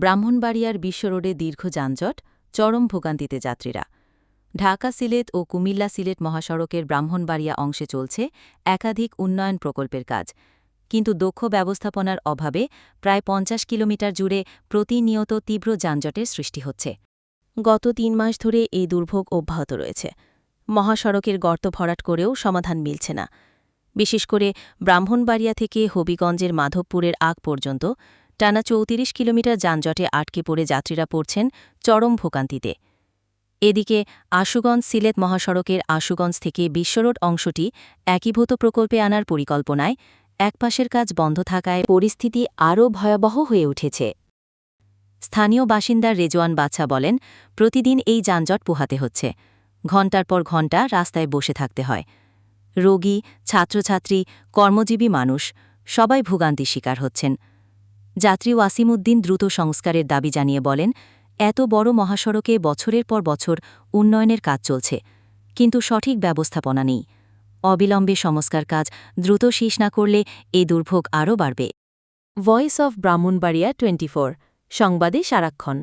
ব্রাহ্মণবাড়িয়ার বিশ্ব রোডে দীর্ঘ যানজট, চরম ভোগান্তিতে যাত্রীরা। ঢাকা সিলেট ও কুমিল্লা সিলেট মহাসড়কের ব্রাহ্মণবাড়িয়া অংশে চলছে একাধিক উন্নয়ন প্রকল্পের কাজ। কিন্তু দক্ষ ব্যবস্থাপনার অভাবে প্রায় পঞ্চাশ কিলোমিটার জুড়ে প্রতিনিয়ত তীব্র যানজটের সৃষ্টি হচ্ছে। গত তিন মাস ধরে এই দুর্ভোগ অব্যাহত রয়েছে। মহাসড়কের গর্ত ভরাট করেও সমাধান মিলছে না। বিশেষ করে ব্রাহ্মণবাড়িয়া থেকে হবিগঞ্জের মাধবপুরের আগ পর্যন্ত টানা চৌত্রিশ কিলোমিটার যানজটে আটকে পড়ে যাত্রীরা পড়ছেন চরম ভোগান্তিতে। এদিকে আশুগঞ্জ সিলেট মহাসড়কের আশুগঞ্জ থেকে বিশ্বরোড অংশটি একীভূত প্রকল্পে আনার পরিকল্পনায় একপাশের কাজ বন্ধ থাকায় পরিস্থিতি আরও ভয়াবহ হয়ে উঠেছে। স্থানীয় বাসিন্দা রেজওয়ান বাচ্চা বলেন, প্রতিদিন এই যানজট পোহাতে হচ্ছে। ঘণ্টার পর ঘণ্টা রাস্তায় বসে থাকতে হয়। রোগী, ছাত্রছাত্রী, কর্মজীবী মানুষ, সবাই ভোগান্তি শিকার হচ্ছেন। যাত্রী ওয়াসিমুদ্দিন দ্রুত সংস্কারের দাবি জানিয়ে বলেন, এত বড় মহাসড়কে বছরের পর বছর উন্নয়নের কাজ চলছে, কিন্তু সঠিক ব্যবস্থাপনা নেই। অবিলম্বে সংস্কার কাজ দ্রুত শেষ না করলে এই দুর্ভোগ আরও বাড়বে। ভয়েস অব ব্রাহ্মণবাড়িয়া টোয়েন্টি সংবাদে সারাক্ষণ।